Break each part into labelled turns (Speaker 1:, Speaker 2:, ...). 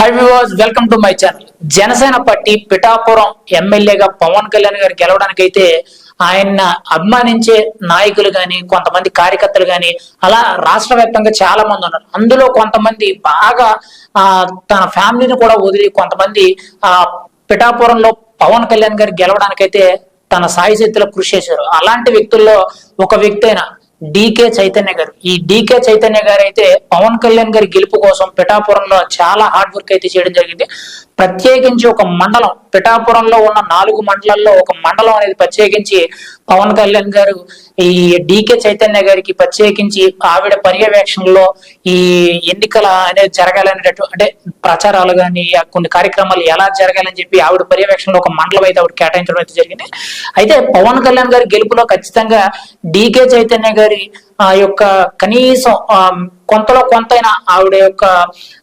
Speaker 1: High వివాస్ welcome to my channel Janasena party Pithapuram ఎమ్మెల్యేగా పవన్ కళ్యాణ్ గారు గెలవడానికి అయితే ఆయన అభిమానించే నాయకులు గాని కొంతమంది కార్యకర్తలు గాని అలా రాష్ట్ర వ్యాప్తంగా చాలా మంది ఉన్నారు. అందులో కొంతమంది బాగా ఆ తన ఫ్యామిలీని కూడా వదిలి కొంతమంది ఆ పిఠాపురంలో పవన్ కళ్యాణ్ గారు గెలవడానికైతే తన సాయి చేతిలో కృషి చేశారు. అలాంటి వ్యక్తుల్లో ఒక వ్యక్తి అయినా డికే చైతన్య గారు. ఈ డికే చైతన్య గారు అయితే పవన్ కళ్యాణ్ గారి గెలుపు కోసం పిఠాపురంలో చాలా హార్డ్ వర్క్ అయితే చేయడం జరిగింది. ప్రత్యేకించి ఒక మండలం. పిఠాపురంలో ఉన్న నాలుగు మండలాల్లో ఒక మండలం అనేది ప్రత్యేకించి పవన్ కళ్యాణ్ గారు ఈ డికే చైతన్య గారికి ప్రత్యేకించి ఆవిడ పర్యవేక్షణలో ఈ ఎన్నికల అనేది జరగాలనేటట్టు అంటే ప్రచారాలు కానీ కొన్ని కార్యక్రమాలు ఎలా జరగాలని చెప్పి ఆవిడ పర్యవేక్షణలో ఒక మండలం అయితే ఆవిడ కేటాయించడం అయితే జరిగింది. అయితే పవన్ కళ్యాణ్ గారి గెలుపులో ఖచ్చితంగా డికే చైతన్య గారి ఆ యొక్క కనీసం కొంతలో కొంతైనా ఆవిడ యొక్క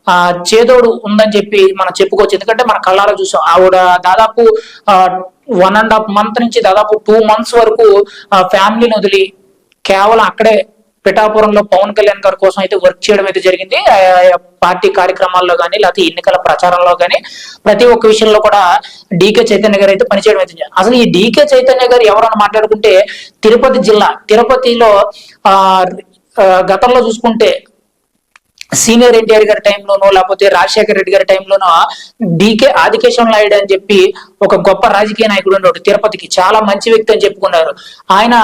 Speaker 1: ఆ చేదోడు ఉందని చెప్పి మనం చెప్పుకోవచ్చు. ఎందుకంటే మన కళ్ళారా చూసాం. ఆవిడ దాదాపు వన్ అండ్ హాఫ్ మంత్ నుంచి దాదాపు టూ మంత్స్ వరకు ఫ్యామిలీని వదిలి కేవలం అక్కడే పిఠాపురంలో పవన్ కళ్యాణ్ గారి కోసం అయితే వర్క్ చేయడం అయితే జరిగింది. పార్టీ కార్యక్రమాల్లో కానీ లేకపోతే ఎన్నికల ప్రచారంలో కానీ ప్రతి ఒక్క విషయంలో కూడా డీకే చైతన్య గారు అయితే పనిచేయడం అయితే జరిగింది. అసలు ఈ డీకే చైతన్య గారు ఎవరన్నా మాట్లాడుకుంటే తిరుపతి జిల్లా తిరుపతిలో ఆ, గతంలో చూసుకుంటే సీనియర్ ఎన్టీఆర్ గారి టైంలోనో లేకపోతే రాజశేఖర రెడ్డి గారి టైంలోనో డీకే ఆదికేశం నాయుడు అని చెప్పి ఒక గొప్ప రాజకీయ నాయకుడు ఉన్నాడు తిరుపతికి చాలా మంచి వ్యక్తి అని చెప్పుకున్నారు. ఆయన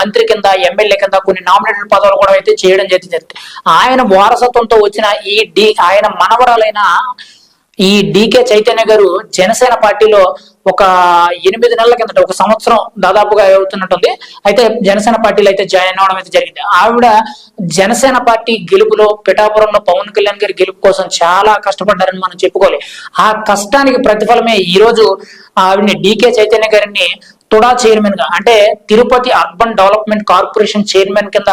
Speaker 1: మంత్రి కింద ఎమ్మెల్యే కింద కొన్ని నామినేటెడ్ పదవులు కూడా అయితే చేయడం జరిగింది. ఆయన వారసత్వంతో వచ్చిన ఈ డి ఆయన మనవరాలైన ఈ డికే చైతన్య గారు జనసేన పార్టీలో ఒక ఎనిమిది నెలల కిందట ఒక సంవత్సరం దాదాపుగా అవుతున్నట్టుంది. అయితే జనసేన పార్టీలో అయితే జాయిన్ అవడం అయితే జరిగింది. ఆవిడ జనసేన పార్టీ గెలుపులో పిఠాపురంలో పవన్ కళ్యాణ్ గారి గెలుపు కోసం చాలా కష్టపడ్డారని మనం చెప్పుకోవాలి. ఆ కష్టానికి ప్రతిఫలమే ఈ రోజు ఆవిడని డీకే చైతన్య గారిని తుడా చైర్మన్గా అంటే Tirupati urban development corporation chairman కింద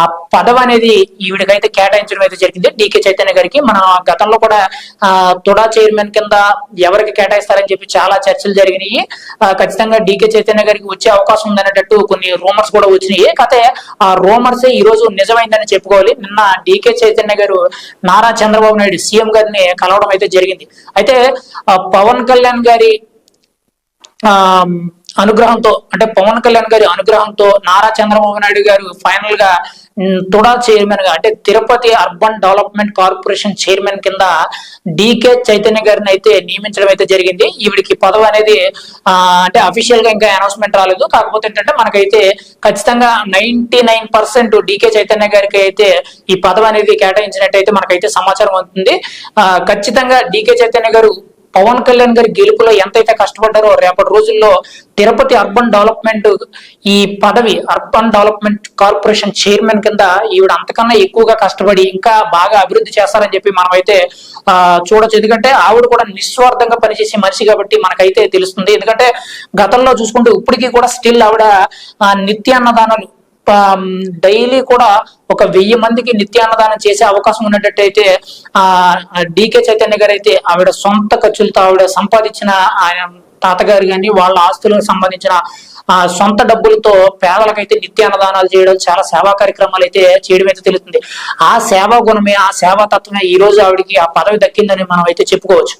Speaker 1: ఆ పదవి అనేది ఈవిడికైతే కేటాయించడం అయితే జరిగింది. డికే చైతన్య గారికి. మన గతంలో కూడా ఆ తుడా చైర్మన్ కింద ఎవరికి కేటాయిస్తారని చెప్పి చాలా చర్చలు జరిగినాయి. ఖచ్చితంగా డికే చైతన్య గారికి వచ్చే అవకాశం ఉందనేటట్టు కొన్ని రూమర్స్ కూడా వచ్చినాయి. కాకపోతే ఆ రూమర్స్ ఈ రోజు నిజమైందని చెప్పుకోవాలి. నిన్న డికే చైతన్య గారు నారా చంద్రబాబు నాయుడు సీఎం గారిని కలవడం అయితే జరిగింది. అయితే పవన్ కళ్యాణ్ గారి అనుగ్రహంతో అంటే పవన్ కళ్యాణ్ గారి అనుగ్రహంతో నారా చంద్రబాబు నాయుడు గారు ఫైనల్గా తుడా చైర్మన్గా అంటే Tirupati urban development corporation chairman కింద డికే చైతన్య గారిని అయితే నియమించడం అయితే జరిగింది. ఈవిడికి పదవి అనేది అంటే అఫీషియల్గా ఇంకా అనౌన్స్మెంట్ రాలేదు. కాకపోతే ఏంటంటే మనకైతే ఖచ్చితంగా ninety nine percent D K Chaitanya గారికి అయితే ఈ పదవి అనేది కేటాయించినట్టయితే మనకైతే సమాచారం అవుతుంది ఖచ్చితంగా డికే చైతన్య గారు పవన్ కళ్యాణ్ గారి గెలుపులో ఎంతైతే కష్టపడ్డారో రేపటి రోజుల్లో తిరుపతి అర్బన్ డెవలప్మెంట్ ఈ పదవి అర్బన్ డెవలప్మెంట్ కార్పొరేషన్ చైర్మన్ కింద ఈవిడ అంతకన్నా ఎక్కువగా కష్టపడి ఇంకా బాగా అభివృద్ధి చేస్తారని చెప్పి మనమైతే ఆ, చూడొచ్చు. ఎందుకంటే ఆవిడ కూడా నిస్వార్థంగా పనిచేసే మనిషి కాబట్టి మనకైతే తెలుస్తుంది. ఎందుకంటే గతంలో చూసుకుంటే ఇప్పటికీ కూడా స్టిల్ ఆవిడ నిత్యాన్నదానాలు డైలీ కూడా ఒక వెయ్యి మందికి నిత్యాన్నదానం చేసే అవకాశం ఉన్నట్టయితే ఆ డికే చైతన్య గారు అయితే ఆవిడ సొంత ఖర్చులతో ఆవిడ సంపాదించిన ఆయన తాతగారు కానీ వాళ్ళ ఆస్తులకు సంబంధించిన ఆ సొంత డబ్బులతో పేదలకైతే నిత్యాన్నదానాలు చేయడం చాలా సేవా కార్యక్రమాలు అయితే చేయడం అయితే తెలుస్తుంది. ఆ సేవా గుణమే ఆ సేవా తత్వమే ఈ రోజు ఆవిడకి ఆ పదవి దక్కిందని మనం అయితే చెప్పుకోవచ్చు.